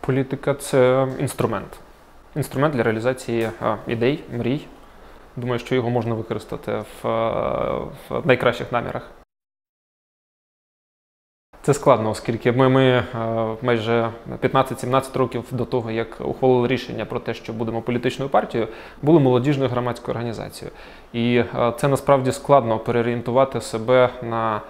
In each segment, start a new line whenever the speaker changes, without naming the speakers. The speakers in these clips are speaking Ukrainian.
Політика це інструмент. Інструмент для реалізації ідей, мрій. Думаю, що його можна використати в найкращих намірах. Це складно, оскільки ми, ми майже 15-17 років до того, як ухвалили рішення про те, що будемо політичною партією, були молодіжною громадською організацією. І це насправді складно переорієнтувати себе на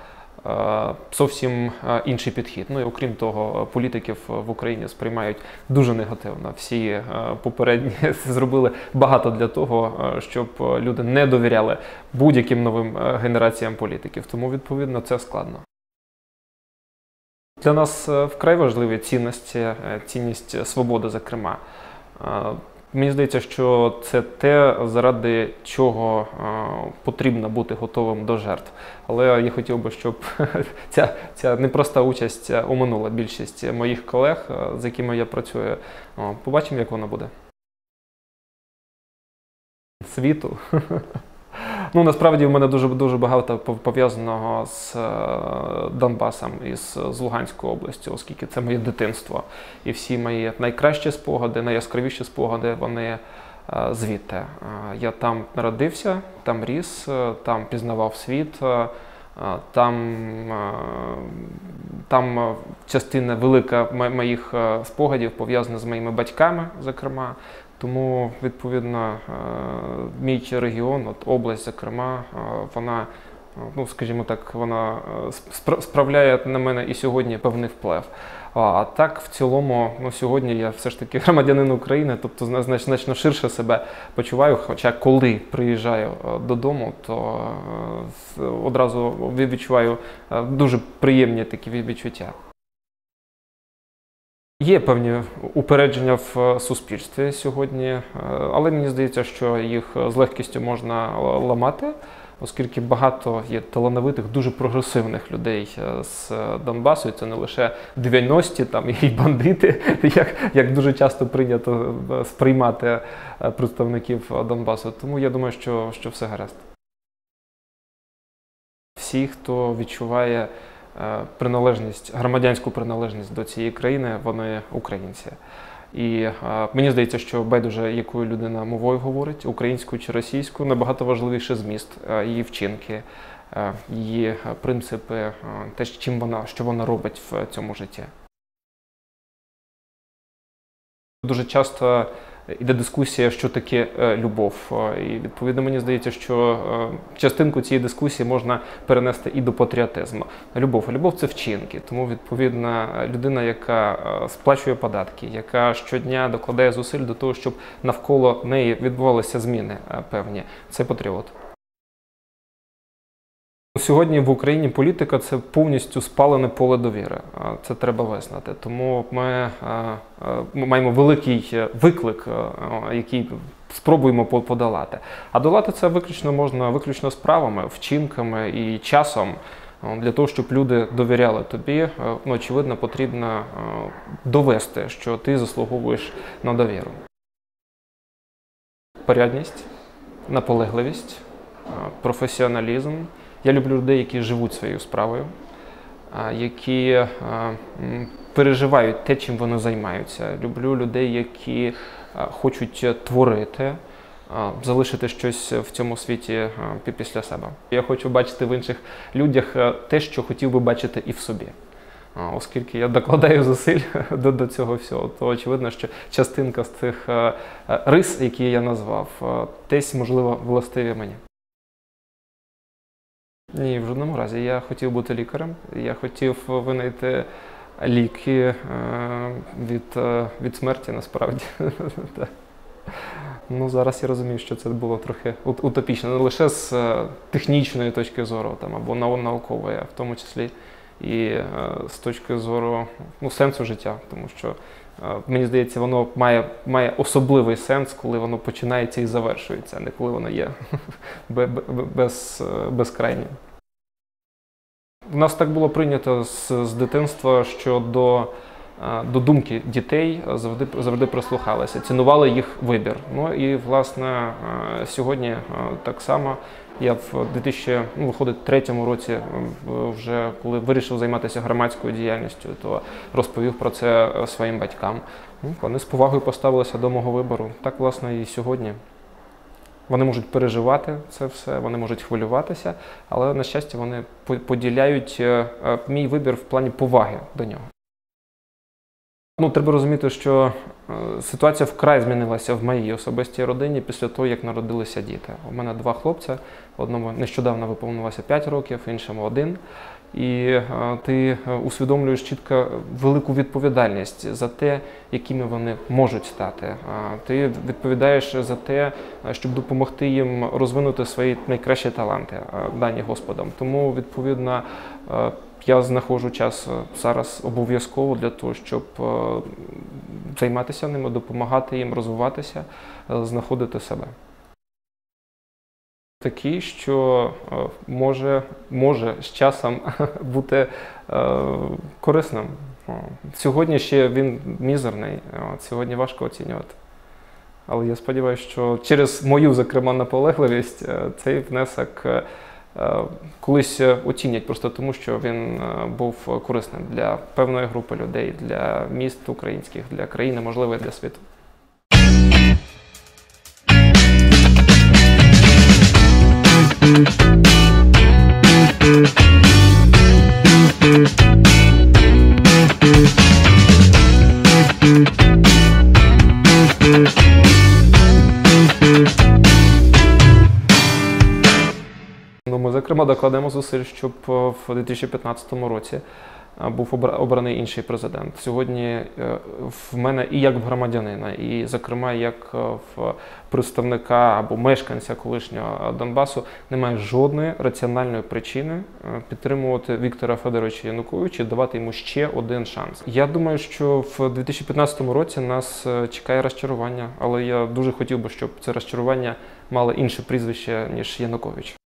зовсім інший підхід. Ну і окрім того, політиків в Україні сприймають дуже негативно. Всі попередні зробили багато для того, щоб люди не довіряли будь-яким новим генераціям політиків. Тому відповідно це складно. Для нас вкрай важливі цінності, цінність свободи, зокрема. Мені здається, що це те, заради чого потрібно бути готовим до жертв. Але я хотів би, щоб ця ця непроста участь оминула більшість моїх колег, з якими я працюю. Побачимо, як воно буде. Світу. Ну, насправді в мене дуже дуже багато пов'язаного з Донбасом і з Луганською областю, оскільки це моє дитинство. І всі мої найкращі спогади, найяскравіші спогади, вони звідти. Я там народився, там ріс, там пізнавав світ. Там там частина велика моїх спогадів пов'язана з моїми батьками, зокрема. Тому, відповідно, мій регіон, от область, зокрема, вона, ну скажімо так, вона справляє на мене і сьогодні певний вплив. А так, в цілому, ну сьогодні я все ж таки громадянин України, тобто значно ширше себе почуваю. Хоча коли приїжджаю додому, то одразу відчуваю дуже приємні такі відчуття. Є певні упередження в суспільстві сьогодні, але мені здається, що їх з легкістю можна ламати, оскільки багато є талановитих, дуже прогресивних людей з Донбасу. І це не лише 90-ті там і бандити, як як дуже часто прийнято сприймати представників Донбасу. Тому я думаю, що, що все гаразд. Всі, хто відчуває. Приналежність, громадянську приналежність до цієї країни, вони українці. І а, мені здається, що байдуже якою людина мовою говорить, українською чи російською, набагато важливіше зміст, а, її вчинки, а, її принципи, те, чим вона що вона робить в цьому житті. Дуже часто Іде дискусія, що таке любов. І відповідно мені здається, що частинку цієї дискусії можна перенести і до патріотизму. Любов, любов це вчинки. Тому відповідна людина, яка сплачує податки, яка щодня докладає зусиль до того, щоб навколо неї відбувалися зміни певні, це патріот. Сьогодні в Україні політика це повністю спалене поле довіри. Це треба визнати. Тому ми, ми маємо великий виклик, який спробуємо подолати. А долати це виключно можна виключно справами, вчинками і часом. Для того, щоб люди довіряли тобі, ну, очевидно, потрібно довести, що ти заслуговуєш на довіру. Порядність, наполегливість, професіоналізм. Я люблю людей, які живуть своєю справою, які переживають те, чим вони займаються. Люблю людей, які хочуть творити, залишити щось в цьому світі після себе. Я хочу бачити в інших людях те, що хотів би бачити і в собі. Оскільки я докладаю зусиль до, до цього всього, то очевидно, що частинка з цих рис, які я назвав, десь можливо властиві мені. Ні, в жодному разі. Я хотів бути лікарем. Я хотів винайти ліки е, від е, від смерті насправді. ну, Зараз я розумію, що це було трохи утопічно, не лише з е, технічної точки зору там, або наукової, а в тому числі і з точки зору ну, сенсу життя. Тому що, мені здається, воно має має особливий сенс, коли воно починається і завершується, а не коли воно є без, безкрайнім. У нас так було прийнято з, з дитинства, що до е, до думки дітей завжди завжди прислухалися, цінували їх вибір. Ну і власне е, сьогодні е, так само. Я в 2000, ну, виходить, третьому році, е, вже коли вирішив займатися громадською діяльністю, то розповів про це е, своїм батькам. Ну, Вони з повагою поставилися до мого вибору. Так, власне, і сьогодні. Вони можуть переживати це все, вони можуть хвилюватися, але на щастя вони по- поділяють е, е, мій вибір в плані поваги до нього. Ну, треба розуміти, що е, ситуація вкрай змінилася в моїй особистій родині після того, як народилися діти. У мене два хлопця, одному нещодавно виповнилося 5 років, іншому один. І е, ти е, усвідомлюєш чітко велику відповідальність за те, якими вони можуть стати. Ти відповідаєш за те, щоб допомогти їм розвинути свої найкращі таланти, дані Господом. Тому, відповідно, я знаходжу час е, зараз обов'язково для того, щоб е, займатися ними, допомагати їм розвиватися, е, знаходити себе. Такий, що може, може з часом бути корисним. Сьогодні ще він мізерний, сьогодні важко оцінювати. Але я сподіваюся, що через мою, зокрема, наполегливість цей внесок колись е, оцінять просто тому, що він е, був корисним для певної групи людей, для міст українських, для країни, можливо, для світу. Зокрема, докладемо зусиль, щоб е, в 2015 році е, був обра- обраний інший президент. Сьогодні е, в мене і як в громадянина, і, зокрема, як в представника або мешканця колишнього Донбасу немає жодної раціональної причини підтримувати Віктора Федоровича Януковича давати йому ще один шанс. Я думаю, що в 2015 році нас чекає розчарування, але я дуже хотів би, щоб це розчарування мало інше прізвище ніж Янукович.